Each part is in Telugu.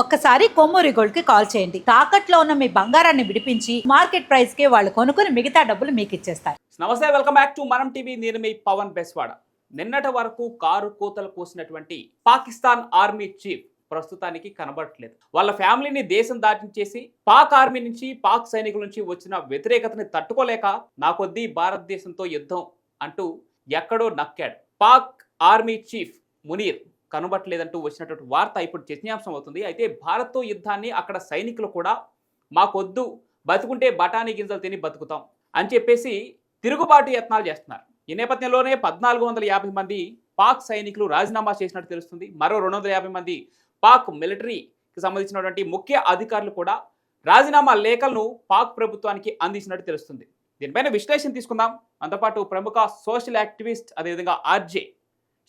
ఒక్కసారి కొమ్మూరి గోల్డ్కి కాల్ చేయండి. తాకట్లో ఉన్న మీ బంగారాన్ని విడిపించి మార్కెట్ ప్రైస్కి వాళ్ళు కొనుక్కుని మిగతా డబ్బులు మీకు ఇచ్చేస్తారు. నమస్తే welcome back to Manam TV నేను మీ పవన్ బెస్వాడ. నిన్నటి వరకు కారు కూతలు కూసినటువంటి పాకిస్తాన్ ఆర్మీ చీఫ్ ప్రస్తుతానికి కనబడట్లేదు. వాళ్ళ ఫ్యామిలీని దేశం దాటించేసి పాక్ ఆర్మీ నుంచి పాక్ సైనికుల నుంచి వచ్చిన వ్యతిరేకతని తట్టుకోలేక నా కొద్దీ భారతదేశంతో యుద్ధం అంటూ ఎక్కడో నక్కాడు. పాక్ ఆర్మీ చీఫ్ మునీర్ కనబట్టలేదంటూ వచ్చినటువంటి వార్త ఇప్పుడు చర్చనీయాంశం అవుతుంది. అయితే భారత్తో యుద్ధాన్ని అక్కడ సైనికులు కూడా మాకొద్దు బతుకుంటే బఠానీ గింజలు తిని బతుకుతాం అని చెప్పేసి తిరుగుబాటు యత్నాలు చేస్తున్నారు. ఈ నేపథ్యంలోనే పద్నాలుగు వందల యాభై మంది పాక్ సైనికులు రాజీనామా చేసినట్టు తెలుస్తుంది. మరో రెండు వందల యాభై మంది పాక్ మిలిటరీకి సంబంధించినటువంటి ముఖ్య అధికారులు కూడా రాజీనామా లేఖలను పాక్ ప్రభుత్వానికి అందించినట్టు తెలుస్తుంది. దీనిపైన విశ్లేషణ తీసుకుందాం. అంతపాటు ప్రముఖ సోషల్ యాక్టివిస్ట్ అదేవిధంగా ఆర్జే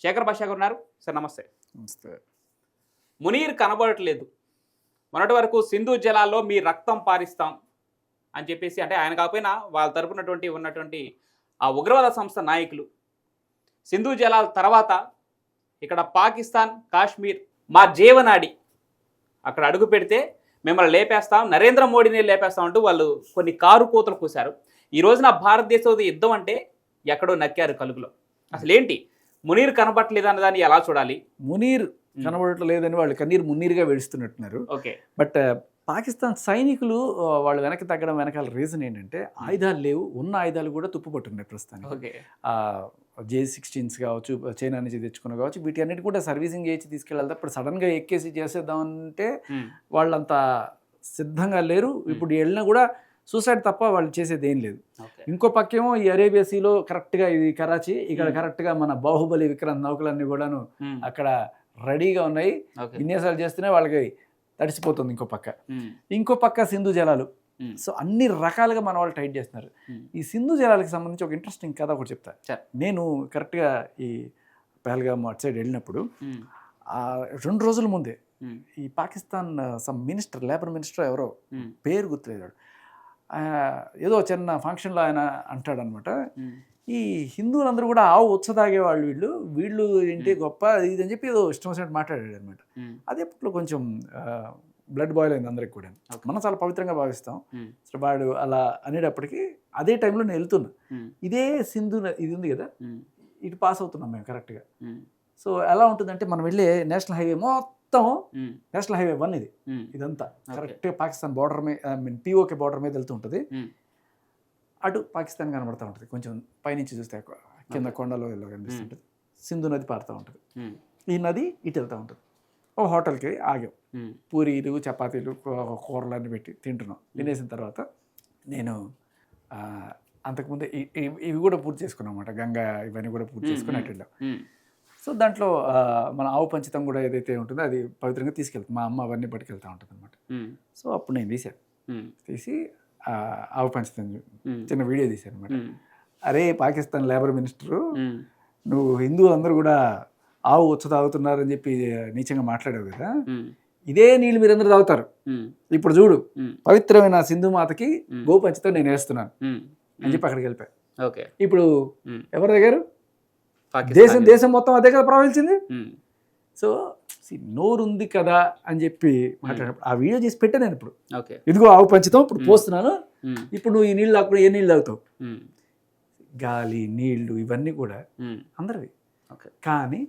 శేఖర్ భాషా గారు ఉన్నారు. సార్ నమస్తే. నమస్తే. మునీర్ కనబడట్లేదు. మొన్నటి వరకు సింధు జలాల్లో మీ రక్తం పారిస్తాం అని చెప్పేసి అంటే ఆయన కాకపోయినా వాళ్ళ తరపునటువంటి ఉన్నటువంటి ఆ ఉగ్రవాద సంస్థ నాయకులు సింధు జలాల తర్వాత ఇక్కడ పాకిస్తాన్ కాశ్మీర్ మా జీవనాడి అక్కడ అడుగు పెడితే మిమ్మల్ని లేపేస్తాం నరేంద్ర మోడీని లేపేస్తాం అంటూ వాళ్ళు కొన్ని కారు కూతలు కూశారు ఈ రోజున భారతదేశం యుద్ధం అంటే ఎక్కడో నక్కారు కలుగులో. అసలు ఏంటి మునీర్ కనబట్టలేదు అన్న దాన్ని ఎలా చూడాలి? మునీర్ కనబడటం లేదని వాళ్ళు కన్నీరు మున్నీరుగా వెడుస్తున్నట్టున్నారు. ఓకే. బట్ పాకిస్తాన్ సైనికులు వాళ్ళు వెనక్కి తగ్గడం వెనకాల రీజన్ ఏంటంటే ఆయుధాలు లేవు ఉన్న ఆయుధాలు కూడా తుప్పుపట్టున్నాయి ప్రస్తుతానికి. ఓకే. జే సిక్స్టీన్స్ కావచ్చు చైనా నుంచి తెచ్చుకున్న కావచ్చు వీటి అన్నిటి కూడా సర్వీసింగ్ చేసి తీసుకెళ్ళాలి ఇప్పుడు సడన్గా ఎక్కేసి చేసేద్దామంటే వాళ్ళంత సిద్ధంగా లేరు. ఇప్పుడు వెళ్ళినా కూడా సూసైడ్ తప్ప వాళ్ళు చేసేది ఏం లేదు. ఇంకో పక్కేమో ఈ అరేబియా సీలో కరెక్ట్గా ఇది కరాచీ ఇక్కడ. కరెక్ట్గా మన బాహుబలి విక్రమ్ నౌకలన్నీ కూడాను అక్కడ రెడీగా ఉన్నాయి. విన్యాసాలు చేస్తూనే వాళ్ళకి తడిసిపోతుంది ఇంకో పక్క. ఇంకో పక్క సింధు జలాలు. సో అన్ని రకాలుగా మన వాళ్ళు టైట్ చేస్తున్నారు. ఈ సింధు జలాలకు సంబంధించి ఒక ఇంట్రెస్టింగ్ కథ ఒకటి చెప్తా. నేను కరెక్ట్గా ఈ పహల్గామ్ అటు సైడ్ వెళ్ళినప్పుడు రెండు రోజుల ముందే ఈ Pakistan some minister labour minister ఎవరో పేరు గుర్తులేదు ఏదో చిన్న ఫంక్షన్లో ఆయన అంటాడనమాట. ఈ హిందువులందరూ కూడా ఆవు ఉచ్చ తాగేవాళ్ళు వీళ్ళు. వీళ్ళు ఏంటి. గొప్ప? ఇది అని చెప్పి ఏదో ఇష్టం వచ్చినట్టు మాట్లాడాడు అనమాట అదే అప్పట్లో కొంచెం బ్లడ్ బాయిల్ అయింది అందరికి కూడా. మనం చాలా పవిత్రంగా భావిస్తాం. సో వాడు అలా అనేటప్పటికి అదే టైంలో నేను వెళ్తున్నా. ఇదే సింధు ఇది ఉంది కదా? ఇటు పాస్ అవుతున్నాం మేము కరెక్ట్గా. సో ఎలా ఉంటుందంటే మనం వెళ్ళే నేషనల్ హైవే మొత్తం ఉమ్, నేషనల్ హైవే వన్ ఇది. ఇదంతా. కరెక్ట్గా పాకిస్తాన్ బార్డర్ మీద ఐ మీన్ పిఓకే బార్డర్ మీద వెళ్తూ ఉంటుంది. అటు పాకిస్తాన్ కనబడతా ఉంటుంది. కొంచెం పైనుంచి చూస్తే కింద కొండలో ఇలా కనిపిస్తుంటుంది. సింధు నది పారుతూ ఉంటుంది. ఈ నది ఇటు వెళ్తూ ఉంటుంది. ఓ హోటల్కి ఆగాం. పూరీలు చపాతీలు కూరలు అన్నీ పెట్టి తింటున్నాం. తినేసిన తర్వాత నేను అంతకుముందే ఇవి కూడా పూర్తి చేసుకున్నాం అనమాట గంగా ఇవన్నీ కూడా పూర్తి చేసుకుని అటు వెళ్ళాం. సో దాంట్లో మన ఆవు పంచితం కూడా ఏదైతే ఉంటుందో అది పవిత్రంగా తీసుకెళ్తాం మా అమ్మ అవన్నీ పట్టుకెళ్తూ ఉంటుంది అనమాట సో అప్పుడు నేను తీశాను తీసి ఆవు పంచితం చిన్న వీడియో తీశాను అనమాట అరే పాకిస్తాన్ లేబర్ మినిస్టరు నువ్వు హిందువులందరూ కూడా ఆవు ఉచ్చ తాగుతున్నారని చెప్పి నీచంగా మాట్లాడావు కదా. ఇదే నీళ్ళు మీరందరూ తాగుతారు. ఇప్పుడు చూడు పవిత్రమైన సింధు మాతకి గోపంచితో నేను వేస్తున్నాను. అని చెప్పి అక్కడికి వెళ్ళిపోయా. ఓకే. ఇప్పుడు ఎవరి దగ్గర దేశం దేశం మొత్తం అదే కదా ప్రవహించింది సో see, నోరుంది కదా అని చెప్పి మాట్లాడినప్పుడు ఆ వీడియో చేసి పెట్టా నేను ఇప్పుడు. ఇదిగో ఆవు పంచితం ఇప్పుడు. పోస్తున్నాను. ఇప్పుడు నువ్వు ఈ నీళ్ళు తాకుండా ఏ నీళ్ళు తాగుతావు? గాలి నీళ్ళు ఇవన్నీ కూడా అందరివి. కానీ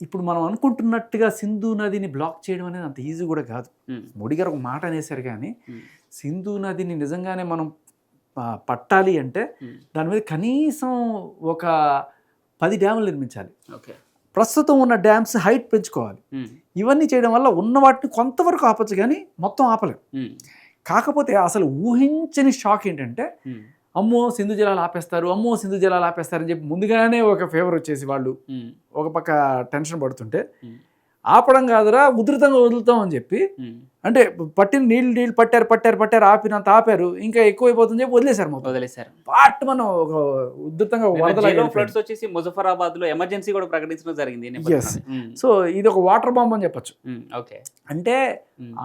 ఇప్పుడు మనం అనుకుంటున్నట్టుగా సింధు నదిని బ్లాక్ చేయడం అనేది అంత ఈజీ కూడా కాదు. మోడీ గారు ఒక మాట అనేసారు కానీ సింధు నదిని నిజంగానే మనం పట్టాలి అంటే దాని మీద కనీసం ఒక పది డ్యాములు నిర్మించాలి. ప్రస్తుతం ఉన్న డ్యామ్స్ హైట్ పెంచుకోవాలి. ఇవన్నీ చేయడం వల్ల ఉన్న వాటిని కొంతవరకు ఆపచ్చు కానీ మొత్తం ఆపలేం. ఉమ్, కాకపోతే అసలు ఊహించని షాక్ ఏంటంటే అమ్మో సింధు జలాలు ఆపేస్తారు అమ్మో సింధు జలాలు ఆపేస్తారని చెప్పి ముందుగానే ఒక ఫేవర్ వచ్చేసి వాళ్ళు ఒక పక్క టెన్షన్ పడుతుంటే ఆపడం కాదురా ఉధృతంగా వదులుతాం అని చెప్పి. అంటే పట్టిన నీళ్ళు నీళ్ళు పట్టారు పట్టారు పట్టారు ఆపినంత ఆపారు ఇంకా ఎక్కువైపోతుంది చెప్పి వదిలేశారు మొత్తం. వదిలేశారు. పాట్ మనం ఒక ఉధృతంగా వరదలాగా ఫ్లడ్స్ వచ్చేసి ముజఫరాబాద్లో ఎమర్జెన్సీ కూడా ప్రకటించడం జరిగింది సో ఇది ఒక వాటర్ బాంబ్ అని చెప్పొచ్చు. ఓకే. అంటే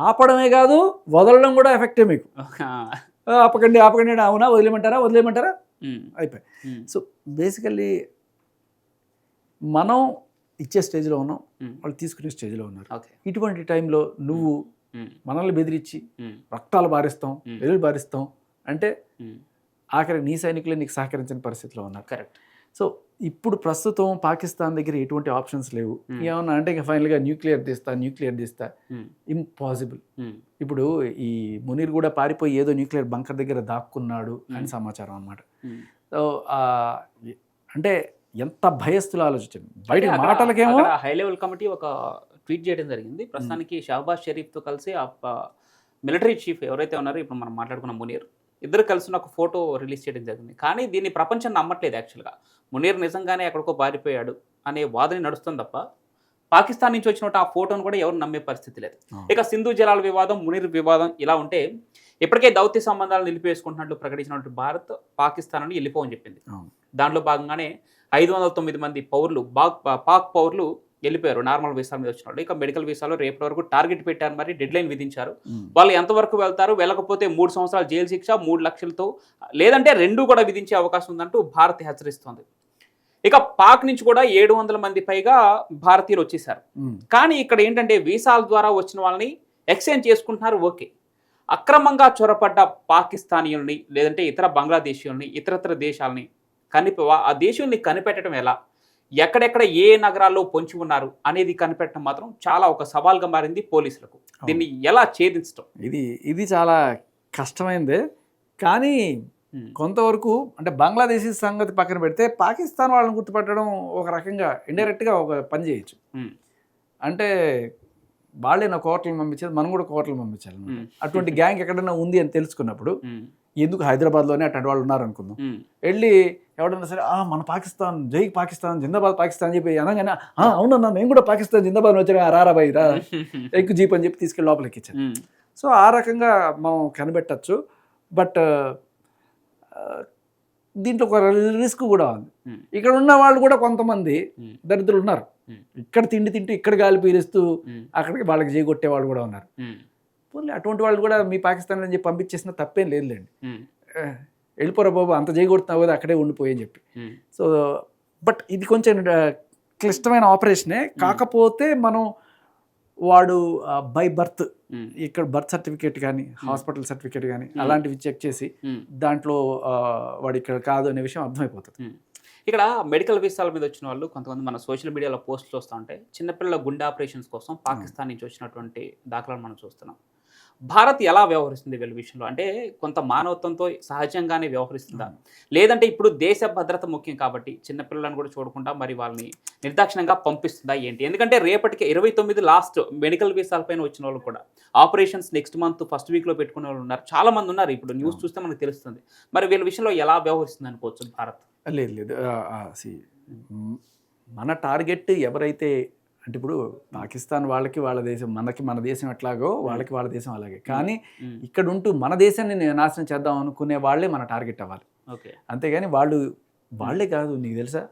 ఆపడమే కాదు వదలడం కూడా ఎఫెక్టే మీకు. ఆపకండి ఆపకండి అవునా వదిలేయమంటారా ఉమ్, అయిపోయి సో బేసికల్లీ మనం ఇచ్చే స్టేజ్లో ఉన్నాం. వాళ్ళు తీసుకునే స్టేజ్లో ఉన్నారు. ఇటువంటి టైంలో నువ్వు మనల్ని బెదిరించి రక్తాలు బారిస్తాం. వెలుగు బారిస్తాం అంటే. ఆఖరి నీ సైనికులే నీకు సహకరించిన పరిస్థితిలో ఉన్నారు. కరెక్ట్. సో ఇప్పుడు ప్రస్తుతం పాకిస్తాన్ దగ్గర ఎటువంటి ఆప్షన్స్ లేవు. ఏమన్నా అంటే ఇంకా ఫైనల్గా న్యూక్లియర్ తీస్తా న్యూక్లియర్ తీస్తా. ఇంపాసిబుల్. ఇప్పుడు ఈ మునీర్ కూడా పారిపోయి ఏదో న్యూక్లియర్ బంకర్ దగ్గర దాక్కున్నాడు అని. సమాచారం అనమాట. సో అంటే ఎంత భయస్థులు ఆలోచించండి బయట మాటలకేమో హై లెవెల్ కమిటీ ఒక ట్వీట్ చేయడం జరిగింది. ప్రస్తుతానికి షహబాజ్ షరీఫ్తో కలిసి ఆ మిలిటరీ చీఫ్ ఎవరైతే ఉన్నారో ఇప్పుడు మనం మాట్లాడుకున్న మునీర్ ఇద్దరు కలిసి ఒక ఫోటో రిలీజ్ చేయడం జరిగింది. కానీ దీన్ని ప్రపంచం నమ్మట్లేదు యాక్చువల్గా. మునీర్ నిజంగానే ఎక్కడికో పారిపోయాడు అనే వాదన నడుస్తుంది తప్ప పాకిస్తాన్ నుంచి వచ్చినట్టు ఆ ఫోటోను కూడా ఎవరు నమ్మే పరిస్థితి లేదు. ఇక సింధు జలాల వివాదం మునీర్ వివాదం ఇలా ఉంటే ఇప్పటికే దౌత్య సంబంధాలు నిలిపివేసుకుంటున్నట్టు ప్రకటించినట్టు భారత్ పాకిస్తాన్ అని వెళ్ళిపోవని చెప్పింది. దాంట్లో భాగంగానే ఐదు వందల తొమ్మిది మంది పౌరులు బాక్ పాక్ పౌరులు వెళ్ళిపోయారు. నార్మల్ వీసా మీద వచ్చిన వాళ్ళు ఇక మెడికల్ వీసాలో రేపటి వరకు టార్గెట్ పెట్టారు మరి డెడ్ లైన్ విధించారు. వాళ్ళు ఎంతవరకు వెళ్తారు వెళ్ళకపోతే మూడు సంవత్సరాల జైలు శిక్ష మూడు లక్షలతో లేదంటే రెండు కూడా విధించే అవకాశం ఉందంటూ భారత్ హెచ్చరిస్తోంది. ఇక పాక్ నుంచి కూడా ఏడు వందల మంది పైగా భారతీయులు వచ్చేసారు కానీ ఇక్కడ ఏంటంటే వీసాల ద్వారా వచ్చిన వాళ్ళని ఎక్స్చేంజ్ చేసుకుంటున్నారు ఓకే. అక్రమంగా చొరపడ్డ పాకిస్తానీయుల్ని లేదంటే ఇతర బంగ్లాదేశీయుల్ని ఇతరత్ర దేశాలని కనిపి ఆ దేశీయుల్ని కనిపెట్టడం ఎలా? ఎక్కడెక్కడ ఏ నగరాల్లో పొంచి ఉన్నారు అనేది కనిపెట్టడం మాత్రం చాలా ఒక సవాల్గా మారింది పోలీసులకు. దీన్ని ఎలా ఛేదించడం ఇది ఇది చాలా కష్టమైందే. కానీ కొంతవరకు అంటే బంగ్లాదేశీ సంగతి పక్కన పెడితే పాకిస్తాన్ వాళ్ళని గుర్తుపట్టడం ఒక రకంగా ఇండైరెక్ట్గా ఒక పని చేయొచ్చు. అంటే వాళ్ళే నా కోటలు పంపించేది మనం కూడా కోటలు పంపించాలి అటువంటి గ్యాంగ్ ఎక్కడైనా ఉంది అని తెలుసుకున్నప్పుడు ఎందుకు హైదరాబాద్లోనే అటువంటి వాళ్ళు ఉన్నారు అనుకుందాం ఉమ్, వెళ్ళి ఎవడన్నా సరే ఆ మన పాకిస్తాన్ జై పాకిస్తాన్ జిందాబాద్ పాకిస్తాన్ అని చెప్పి అనగానే "ఆ, అవునన్నా నేను కూడా పాకిస్తాన్ జిందాబాద్ వచ్చాను రారా బాయ్ రా ఎక్కువ జీప్ అని చెప్పి తీసుకెళ్ళి లోపలికి ఇచ్చాను సో ఆ రకంగా మనం కనిపెట్టచ్చు. బట్ దీంట్లో ఒక రిస్క్ కూడా ఉంది. ఇక్కడ ఉన్న వాళ్ళు కూడా కొంతమంది. దరిద్రులు ఉన్నారు. ఇక్కడ తిండి తింటూ ఇక్కడ గాలి పీలుస్తూ అక్కడికి వాళ్ళకి చేయగొట్టే వాళ్ళు కూడా ఉన్నారు. ఉమ్, పోనీ అటువంటి వాళ్ళు కూడా మీ పాకిస్తాన్ అని చెప్పి పంపించేసిన తప్పేం లేదులేండి. వెళ్ళిపోరా బాబు అంత చేయగొడుతున్నావు కదా అక్కడే ఉండిపోయి అని చెప్పి. సో బట్ ఇది కొంచెం క్లిష్టమైన ఆపరేషనే. కాకపోతే మనం వాడు బై బర్త్ ఇక్కడ బర్త్ సర్టిఫికేట్ కానీ హాస్పిటల్ సర్టిఫికేట్ కానీ అలాంటివి చెక్ చేసి. దాంట్లో వాడు ఇక్కడ కాదు అనే విషయం అర్థమైపోతుంది. ఇక్కడ మెడికల్ వీసాల మీద వచ్చిన వాళ్ళు కొంతమంది మన సోషల్ మీడియాలో పోస్టులు వస్తూ ఉంటే చిన్నపిల్లల గుండె ఆపరేషన్స్ కోసం పాకిస్తాన్ నుంచి వచ్చినటువంటి దాఖలాలు మనం చూస్తున్నాం. భారత్ ఎలా వ్యవహరిస్తుంది వీళ్ళ విషయంలో? అంటే కొంత మానవత్వంతో సహజంగానే వ్యవహరిస్తుందా? లేదంటే ఇప్పుడు దేశ భద్రత ముఖ్యం కాబట్టి చిన్నపిల్లలను కూడా చూడకుండా మరి వాళ్ళని నిర్దాక్షిణంగా పంపిస్తుందా ఏంటి? ఎందుకంటే రేపటికి ఇరవై తొమ్మిది లాస్ట్ మెడికల్ వీసాల పైన వచ్చిన వాళ్ళు కూడా ఆపరేషన్స్ నెక్స్ట్ మంత్ ఫస్ట్ వీక్లో పెట్టుకునే వాళ్ళు ఉన్నారు. చాలా మంది ఉన్నారు ఇప్పుడు న్యూస్ చూస్తే మనకు తెలుస్తుంది. మరి వీళ్ళ విషయంలో ఎలా వ్యవహరిస్తుంది అనుకోవచ్చు భారత్? లేదు లేదు. మన టార్గెట్ ఎవరైతే అంటే ఇప్పుడు పాకిస్తాన్ వాళ్ళకి వాళ్ళ దేశం మనకి మన దేశం ఎట్లాగో వాళ్ళకి వాళ్ళ దేశం అలాగే. కానీ ఇక్కడ ఉంటూ మన దేశాన్ని నాశనం చేద్దాం అనుకునే వాళ్ళే మన టార్గెట్ అవ్వాలి. ఓకే. అంతేగాని వాళ్ళు వాళ్ళే కాదు నీకు తెలుసా?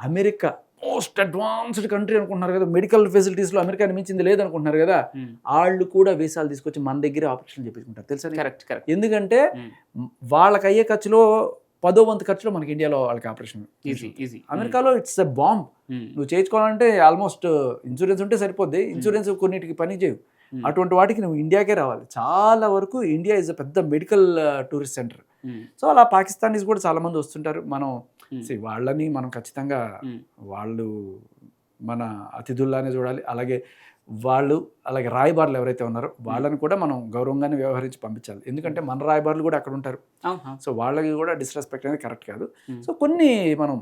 అమెరికా మోస్ట్ అడ్వాన్స్డ్ కంట్రీ అనుకుంటున్నారు కదా. మెడికల్ ఫెసిలిటీస్లో అమెరికాని మించింది లేదనుకుంటున్నారు కదా. వాళ్ళు కూడా వీసాలు తీసుకొచ్చి మన దగ్గర ఆపరేషన్ చేపించుకుంటారు. తెలుసా? Correct correct. ఎందుకంటే. వాళ్ళకి అయ్యే ఖర్చులో పదో వంతు ఖర్చులో మనకి ఇండియాలో వాళ్ళకి ఆపరేషన్ ఈజీ ఈజీ అమెరికాలో ఇట్స్ ఎ బాంబ్. నువ్వు చేయించుకోవాలంటే ఆల్మోస్ట్ ఇన్సూరెన్స్ ఉంటే సరిపోద్ది. ఇన్సూరెన్స్ కొన్నిటికి పని చేయవు. అటువంటి వాటికి నువ్వు ఇండియాకే రావాలి. చాలా వరకు ఇండియా ఇస్ అ పెద్ద మెడికల్ టూరిస్ట్ సెంటర్. సో అలా పాకిస్తానీస్ కూడా చాలా మంది వస్తుంటారు. మనం వాళ్ళని మనం ఖచ్చితంగా వాళ్ళు మన అతిథుల్లానే చూడాలి. అలాగే వాళ్ళు అలాగే రాయబారులు ఎవరైతే ఉన్నారో వాళ్ళని కూడా మనం గౌరవంగానే వ్యవహరించి పంపించాలి. ఎందుకంటే మన రాయబారులు కూడా అక్కడ ఉంటారు. సో వాళ్ళకి కూడా డిస్రెస్పెక్ట్ అనేది కరెక్ట్ కాదు. సో కొన్ని మనం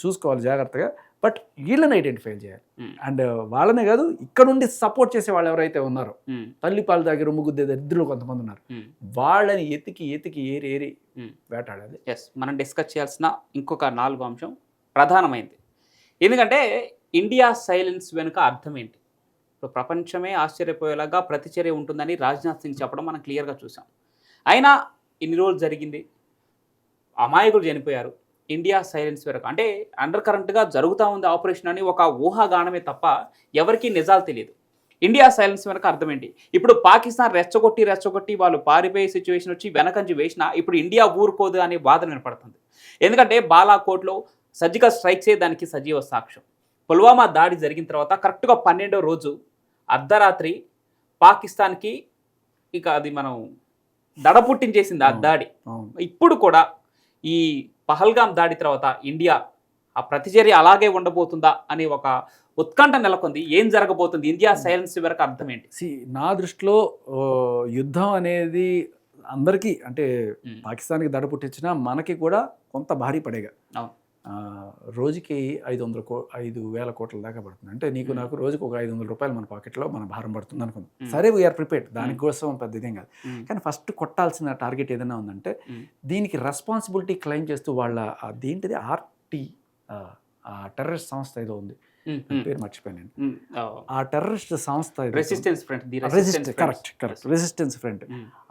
చూసుకోవాలి జాగ్రత్తగా. బట్ వీళ్ళని ఐడెంటిఫై చేయాలి. అండ్ వాళ్ళనే కాదు ఇక్కడ నుండి సపోర్ట్ చేసే వాళ్ళు ఎవరైతే ఉన్నారో తల్లి పాలు దగ్గర ముగ్గుద్దే దరిద్రులు కొంతమంది ఉన్నారు. వాళ్ళని ఎతికి ఎతికి ఏరి ఏరి వేటాడాలి. ఎస్ మనం డిస్కస్ చేయాల్సిన ఇంకొక నాలుగో అంశం ప్రధానమైంది. ఎందుకంటే ఇండియా సైలెన్స్ వెనుక అర్థం ఏంటి? ఇప్పుడు ప్రపంచమే ఆశ్చర్యపోయేలాగా ప్రతిచర్య ఉంటుందని రాజ్నాథ్ సింగ్ చెప్పడం మనం క్లియర్గా చూసాం. అయినా ఇన్ని రోజులు జరిగింది అమాయకులు చనిపోయారు ఇండియా సైలెన్స్ వరకు అంటే అండర్ కరెంట్గా జరుగుతూ ఉంది ఆపరేషన్ అని ఒక ఊహాగానమే తప్ప ఎవరికీ నిజాలు తెలియదు. ఇండియా సైలెన్స్ వెనక అర్థం ఏంటి ఇప్పుడు పాకిస్తాన్ రెచ్చగొట్టి రెచ్చగొట్టి వాళ్ళు పారిపోయే సిచ్యువేషన్ వచ్చి వెనకంచి వేసినా ఇప్పుడు ఇండియా ఊరుకోదు అనే వాదన వినపడుతుంది. ఎందుకంటే బాలాకోట్లో సర్జికల్ స్ట్రైక్సే దానికి సజీవ సాక్ష్యం. పుల్వామా దాడి జరిగిన తర్వాత కరెక్ట్గా పన్నెండో రోజు అర్ధరాత్రి పాకిస్తాన్కి ఇక అది మనం దడ పుట్టించేసింది ఆ. దాడి. ఇప్పుడు కూడా ఈ పహల్గాం దాడి తర్వాత ఇండియా ఆ ప్రతిచర్య అలాగే ఉండబోతుందా అని ఒక ఉత్కంఠ నెలకొంది. ఏం జరగబోతుంది? ఇండియా సైలెన్స్ వరకు అర్థం ఏంటి సి నా దృష్టిలో యుద్ధం అనేది అందరికీ అంటే. పాకిస్తాన్కి దడ పుట్టించినా మనకి కూడా కొంత భారీ పడేగా. రోజుకి ఐదు వందల కో ఐదు వేల కోట్ల దాకా పడుతుంది. అంటే నీకు. నాకు రోజుకి ఒక ఐదు వందల రూపాయలు మన పాకెట్లో మన భారం పడుతుంది అనుకుందాం. సరే వీఆర్ ప్రిపేర్డ్ దానికోసం పెద్ద ఇదేం కాదు. కానీ ఫస్ట్ కొట్టాల్సిన టార్గెట్ ఏదైనా ఉందంటే దీనికి రెస్పాన్సిబిలిటీ క్లెయిమ్ చేస్తూ వాళ్ళ అదేంటిది ఆర్టీ ఆ టెర్రరిస్ట్ సంస్థ ఏదో ఉంది. పేరు మర్చిపోయాను ఆ, టెర్రరిస్ట్ సంస్థ resistance front resistance correct correct resistance front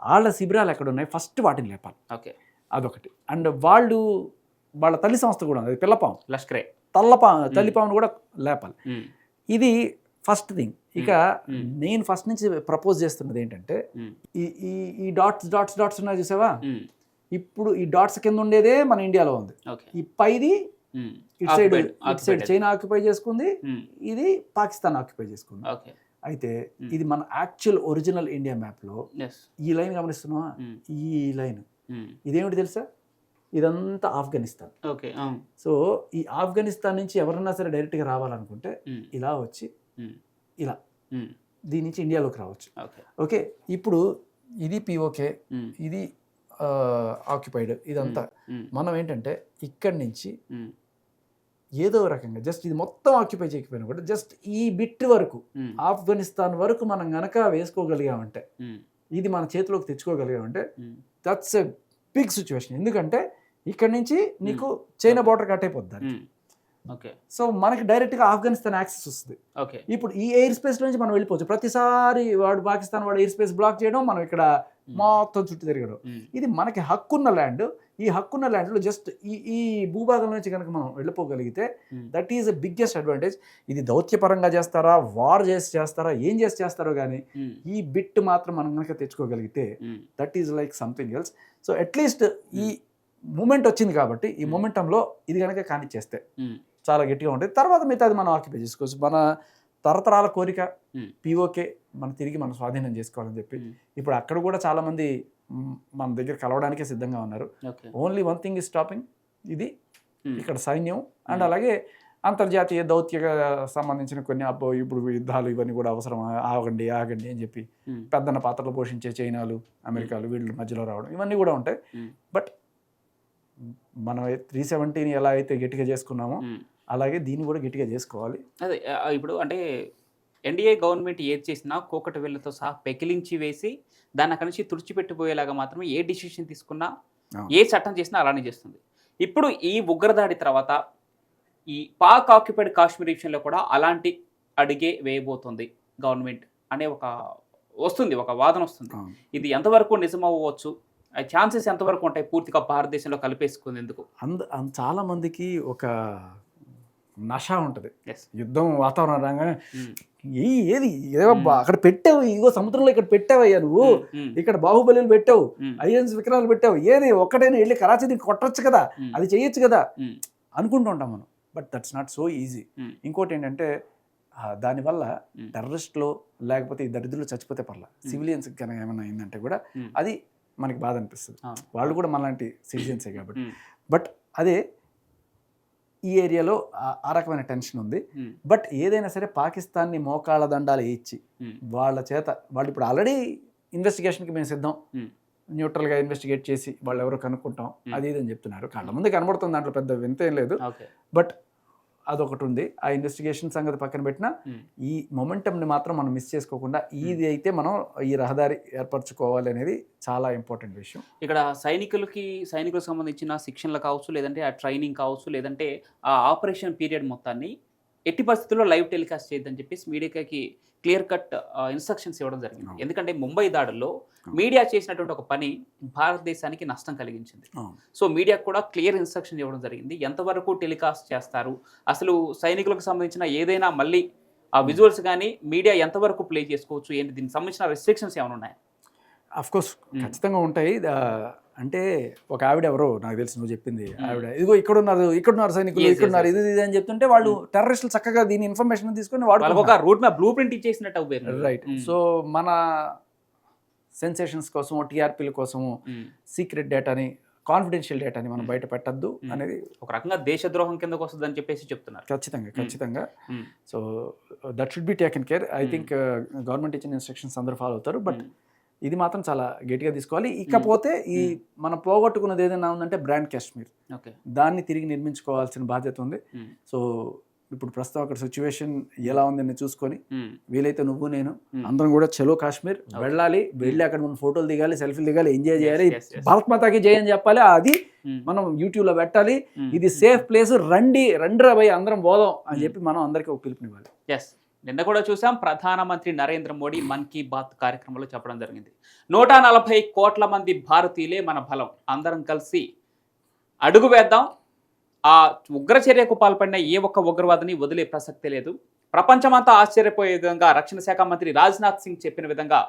వాళ్ళ శిబిరాలు ఎక్కడ ఉన్నాయి? ఫస్ట్ వాటిని లేపాలి. ఓకే అదొకటి. అండ్ వాళ్ళు వాళ్ళ తల్లి సంస్థ కూడా ఉంది. అది పిల్లపాం లష్కరే. తల్లపా తల్లిపామును కూడా లేపాలి. ఇది ఫస్ట్ థింగ్. ఇక. నేను ఫస్ట్ నుంచి ప్రపోజ్ చేస్తున్నది ఏంటంటే ఈ ఈ ఈ డాట్స్ డాట్స్ డాట్స్ ఉన్నాయి చూసావా? ఇప్పుడు ఈ డాట్స్ కింద ఉండేదే మన ఇండియాలో ఉంది. ఈ పైది ఇటు సైడ్ ఇటు సైడ్. చైనా ఆక్యుపై చేసుకుంది. ఇది పాకిస్తాన్ ఆక్యుపై చేసుకుంది. అయితే. ఇది మన యాక్చువల్ ఒరిజినల్ ఇండియా మ్యాప్లో ఎస్. ఈ లైన్ గమనిస్తున్నావా? ఈ లైన్. ఇదేమిటి తెలుసా? ఇదంతా ఆఫ్ఘనిస్తాన్. ఓకే సో ఈ ఆఫ్ఘనిస్తాన్ నుంచి ఎవరన్నా సరే డైరెక్ట్గా రావాలనుకుంటే ఇలా వచ్చి ఇలా దీని నుంచి ఇండియాలోకి రావచ్చు. ఓకే. ఇప్పుడు ఇది పిఓకే ఇది ఆక్యుపైడ్ ఇదంతా. మనం ఏంటంటే ఇక్కడి నుంచి ఏదో రకంగా జస్ట్ ఇది మొత్తం ఆక్యుపై చేయకపోయినా కూడా జస్ట్ ఈ బిట్ వరకు ఆఫ్ఘనిస్తాన్ వరకు మనం గనక వేసుకోగలిగామంటే ఇది మన చేతిలోకి తెచ్చుకోగలిగామంటే దట్స్ ఎ బిగ్ సిచ్యువేషన్ ఎందుకంటే ఇక్కడ నుంచి నీకు చైనా బార్డర్ కట్ అయిపోద్ది ఓకే. సో మనకి డైరెక్ట్గా ఆఫ్ఘనిస్తాన్ యాక్సెస్ వస్తుంది. ఓకే. ఇప్పుడు ఈ ఎయిర్ స్పేస్ నుంచి మనం వెళ్ళిపోవచ్చు. ప్రతిసారి వాడు పాకిస్తాన్ వాడు ఎయిర్ స్పేస్ బ్లాక్ చేయడం మనం ఇక్కడ మొత్తం చుట్టూ తిరగడం. ఇది మనకి హక్కున్న ల్యాండ్ ఈ హక్కున్న ల్యాండ్లో జస్ట్ ఈ ఈ భూభాగం నుంచి కనుక మనం వెళ్ళిపోగలిగితే దట్ ఈస్ బిగ్గెస్ట్ అడ్వాంటేజ్ ఇది దౌత్యపరంగా చేస్తారా వార్ చేసి చేస్తారా ఏం చేసి చేస్తారో కానీ ఈ బిట్ మాత్రం మనం కనుక తెచ్చుకోగలిగితే that is like something else so at least ఈ మూమెంట్ వచ్చింది కాబట్టి ఈ. మూమెంటంలో ఇది కనుక కానిచ్చేస్తే చాలా గట్టిగా ఉంటుంది. తర్వాత మిగతాది మనం ఆక్యుపై చేసుకోవచ్చు. మన తరతరాల కోరిక. పిఓకే మనం తిరిగి మనం స్వాధీనం చేసుకోవాలని చెప్పి ఇప్పుడు అక్కడ కూడా చాలా మంది మ్, మన దగ్గర కలవడానికే సిద్ధంగా ఉన్నారు. Only one thing is stopping ఇది ఇక్కడ సైన్యం అండ్. అలాగే అంతర్జాతీయ దౌత్యగా సంబంధించిన కొన్ని అబ్బో ఇప్పుడు యుద్ధాలు ఇవన్నీ కూడా అవసరం. ఆగండి ఆగండి అని చెప్పి పెద్దన్న పాత్రలు పోషించే చైనాలు అమెరికాలు వీళ్ళు మధ్యలో రావడం ఇవన్నీ కూడా ఉంటాయి. బట్ మనం త్రీ సెవెంటీని ఎలా అయితే గట్టిగా చేసుకున్నామో. అలాగే దీన్ని కూడా గట్టిగా చేసుకోవాలి అదే ఇప్పుడు అంటే ఎన్డీఏ గవర్నమెంట్ ఏది చేసినా కోకటి వేళ్ళతో సహా పెకిలించి వేసి దాన్ని అక్కడి నుంచి తుడిచిపెట్టిపోయేలాగా మాత్రమే ఏ డిసిషన్ తీసుకున్నా. ఏ చట్టం చేసినా అలానే చేస్తుంది ఇప్పుడు ఈ ఉగ్రదాడి తర్వాత ఈ పాక్ ఆక్యుపైడ్ కాశ్మీర్ విషయంలో కూడా అలాంటి అడిగే వేయబోతుంది గవర్నమెంట్ అనే ఒక వస్తుంది ఒక వాదన వస్తుంది. ఇది ఎంతవరకు నిజమవ్వచ్చు ఛాన్సెస్ ఎంతవరకు ఉంటాయి? పూర్తిగా భారతదేశంలో కలిపేసుకునేందుకు. అంద అం- చాలా మందికి ఒక నష ఉంటుంది. యుద్ధం వాతావరణం రాగానే ఏ ఏది? బా- అక్కడ పెట్టావు ఇగో సముద్రంలో ఇక్కడ పెట్టావయ్యా నువ్వు. ఇక్కడ బాహుబలిలు పెట్టావు. ఐఎన్స్ విక్రాలు పెట్టావు. ఏది? ఒక్కటైనా వెళ్ళి కరాచీ దీన్ని కొట్టొచ్చు కదా. అది చేయొచ్చు కదా. అనుకుంటూ ఉంటాం మనం. But that's not so easy Hmm. ఇంకోటి ఏంటంటే దానివల్ల Hmm. టెర్రరిస్ట్లో లేకపోతే ఈ దరిద్రులు చచ్చిపోతే పర్లా. సివిలియన్స్ కనుక ఏమైనా అయిందంటే కూడా Hmm. అది మనకి బాధ అనిపిస్తుంది. వాళ్ళు కూడా మనలాంటి సిటిజన్సే కాబట్టి. బట్ అదే ఈ ఏరియాలో ఆ- రకమైన టెన్షన్ ఉంది. బట్ ఏదైనా సరే పాకిస్తాన్ని మోకాళ్ళ దండాలు ఇచ్చి వాళ్ళ చేత వాళ్ళు ఇప్పుడు ఆల్రెడీ ఇన్వెస్టిగేషన్కి మేము సిద్ధం. న్యూట్రల్గా ఇన్వెస్టిగేట్ చేసి వాళ్ళు ఎవరో కనుక్కుంటాం. అది ఇది అని చెప్తున్నారు. కళ్ళ ముందు కనబడుతుంది దాంట్లో పెద్ద వింత ఏం లేదు. బట్ అదొకటి ఉంది ఆ ఇన్వెస్టిగేషన్ సంగతి పక్కన పెట్టినా ఈ మొమెంటంని మాత్రం మనం మిస్ చేసుకోకుండా ఇది అయితే మనం ఈ రహదారి ఏర్పరచుకోవాలి అనేది చాలా ఇంపార్టెంట్ విషయం. ఇక్కడ సైనికులకి సైనికులకు సంబంధించిన శిక్షణలు కావచ్చు లేదంటే ఆ ట్రైనింగ్ కావచ్చు లేదంటే ఆ ఆపరేషన్ పీరియడ్ మొత్తాన్ని ఎట్టి పరిస్థితుల్లో లైవ్ టెలికాస్ట్ చేయొద్దని చెప్పేసి మీడియాకి క్లియర్ కట్ ఇన్స్ట్రక్షన్స్ ఇవ్వడం జరిగింది. ఎందుకంటే ముంబై దాడుల్లో. మీడియా చేసినటువంటి ఒక పని భారతదేశానికి నష్టం కలిగించింది. సో మీడియాకు కూడా క్లియర్ ఇన్స్ట్రక్షన్ ఇవ్వడం జరిగింది. ఎంతవరకు టెలికాస్ట్ చేస్తారు? అసలు సైనికులకు సంబంధించిన ఏదైనా మళ్ళీ ఆ విజువల్స్ కానీ మీడియా ఎంతవరకు ప్లే చేసుకోవచ్చు? ఏంటి? దీనికి సంబంధించిన రెస్ట్రిక్షన్స్ ఏమైనా ఉన్నాయి? Of course Hmm. ఖచ్చితంగా ఉంటాయి. అంటే ఒక ఆవిడ ఎవరో నాకు తెలిసి నువ్వు చెప్పింది ఆవిడ ఇదిగో ఇక్కడ ఉన్నారు ఇక్కడ ఉన్నారు సైనికులు ఇక్కడ ఉన్నారు. ఇది ఇది అని చెప్తుంటే వాళ్ళు టెర్రరిస్టులు చక్కగా దీని ఇన్ఫర్మేషన్ తీసుకొని వాళ్ళకి ఒక వాడు రూట్ మ్యాప్ బ్లూ ప్రింట్ ఇచ్చేసినట్టు రైట్. సో మన సెన్సేషన్స్ కోసము టీఆర్పీల కోసము. సీక్రెట్ డేటాని కాన్ఫిడెన్షియల్ డేటాని మనం బయట పెట్టద్దు. అనేది ఒక రకంగా దేశద్రోహం కిందకు వస్తుంది అని చెప్పేసి చెప్తున్నారు ఖచ్చితంగా ఖచ్చితంగా. So that should be taken care I. Think government ఇచ్చిన ఇన్స్ట్రక్షన్స్ అందరూ ఫాలో అవుతారు బట్. ఇది మాత్రం చాలా గట్టిగా తీసుకోవాలి ఇకపోతే ఈ. మనం పోగొట్టుకున్నది ఏదైనా ఉందంటే బ్రాండ్ కాశ్మీర్ దాన్ని తిరిగి నిర్మించుకోవాల్సిన బాధ్యత ఉంది. సో ఇప్పుడు ప్రస్తుతం అక్కడ సిచ్యువేషన్ ఎలా ఉందని చూసుకొని. వీలైతే నువ్వు నేను. అందరం కూడా చలో కాశ్మీర్. వెళ్ళాలి వెళ్ళి అక్కడ మనం ఫోటోలు దిగాలి సెల్ఫీలు దిగాలి ఎంజాయ్ చేయాలి. భారత్ మాతాకి జై అని చెప్పాలి అది. మనం యూట్యూబ్లో పెట్టాలి ఉమ్. ఇది సేఫ్ ప్లేస్ రండి రండిరా భయ్ అందరం పోదాం అని. చెప్పి మనం అందరికీ ఒక పిలుపునివ్వాలి ఎస్ నిన్న కూడా చూసాం ప్రధానమంత్రి నరేంద్ర మోడీ మన్ కీ బాత్ కార్యక్రమంలో చెప్పడం జరిగింది. నూట నలభై కోట్ల మంది భారతీయులే మన బలం. అందరం కలిసి అడుగు వేద్దాం. ఆ ఉగ్రచర్యకు పాల్పడిన ఏ ఒక్క ఉగ్రవాదిని వదిలే ప్రసక్తి లేదు. ప్రపంచమంతా ఆశ్చర్యపోయే విధంగా రక్షణ శాఖ మంత్రి రాజ్నాథ్ సింగ్ చెప్పిన విధంగా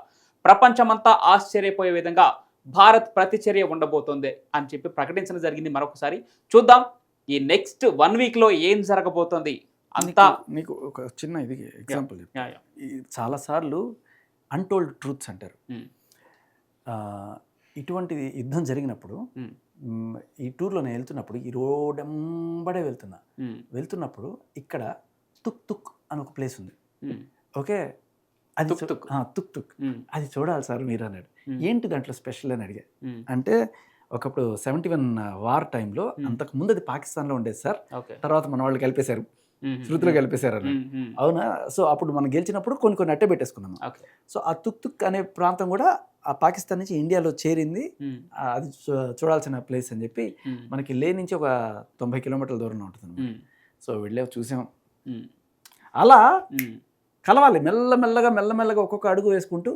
ప్రపంచమంతా ఆశ్చర్యపోయే విధంగా భారత్ ప్రతిచర్య ఉండబోతోంది అని చెప్పి ప్రకటించడం జరిగింది మరొకసారి. చూద్దాం ఈ నెక్స్ట్ వన్ వీక్లో ఏం జరగబోతోంది? అంతా నీకు- నీకు ఒక చిన్న ఇది ఎగ్జాంపుల్ యా, యా. చాలా సార్లు అన్టోల్డ్ ట్రూత్స్ అంటారు. ఆ, ఇటువంటి యుద్ధం జరిగినప్పుడు. మ్, ఈ టూర్లో నేను వెళ్తున్నప్పుడు ఈ రోడెంబడే వెళ్తున్నా ఉమ్. వెళ్తున్నప్పుడు ఇక్కడ తుక్ తుక్ అని ఒక ప్లేస్ ఉంది. ఓకే అది తుక్ తుక్. అది చూడాలి సార్ మీరు అన్నాడు. ఏంటి దాంట్లో స్పెషల్ అని అడిగా. అంటే ఒకప్పుడు సెవెంటీ వన్ వార్ టైంలో Hmm. అంతకు ముందు అది పాకిస్తాన్లో ఉండేది సార్ తర్వాత మన వాళ్ళు కలిపేశారు. శృతిలో కలిపేశారు. అవునా సో అప్పుడు మనం గెలిచినప్పుడు కొన్ని కొన్ని అట్టే పెట్టేసుకున్నాము సో ఆ తుక్ తుక్ అనే ప్రాంతం కూడా ఆ పాకిస్తాన్ నుంచి ఇండియాలో చేరింది అది చూడాల్సిన ప్లేస్ అని చెప్పి. మనకి లే నుంచి ఒక తొంభై కిలోమీటర్ల దూరంలో ఉంటుంది. సో వెళ్ళే చూసాం. అలా. కలవాలి. మెల్లమెల్లగా మెల్లమెల్లగా ఒక్కొక్క అడుగు వేసుకుంటూ.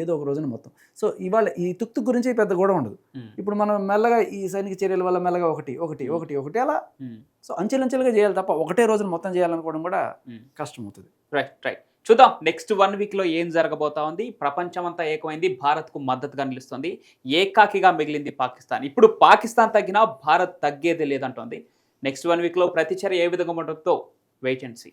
ఏదో ఒక రోజున మొత్తం. సో ఇవాళ ఈ తుక్ తుక్ గురించి పెద్ద గొడవ ఉండదు. ఇప్పుడు మనం మెల్లగా ఈ సైనిక చర్యల వల్ల మెల్లగా ఒకటి ఒకటి ఒకటి ఒకటి అలా. సో అంచెలంచెలుగా చేయాలి తప్ప ఒకటే రోజున మొత్తం చేయాలనుకోవడం కూడా. కష్టం అవుతుంది రైట్ రైట్ చూద్దాం. నెక్స్ట్ వన్ వీక్లో ఏం జరగబోతా ఉంది? ప్రపంచం అంతా ఏకమైంది. భారత్కు మద్దతుగా నిలుస్తుంది. ఏకాకిగా మిగిలింది పాకిస్తాన్. ఇప్పుడు పాకిస్తాన్ తగ్గినా భారత్ తగ్గేది లేదంటోంది. నెక్స్ట్ వన్ వీక్లో ప్రతిచర్య ఏ విధంగా ఉంటుందో వెయిట్ అండ్ సీ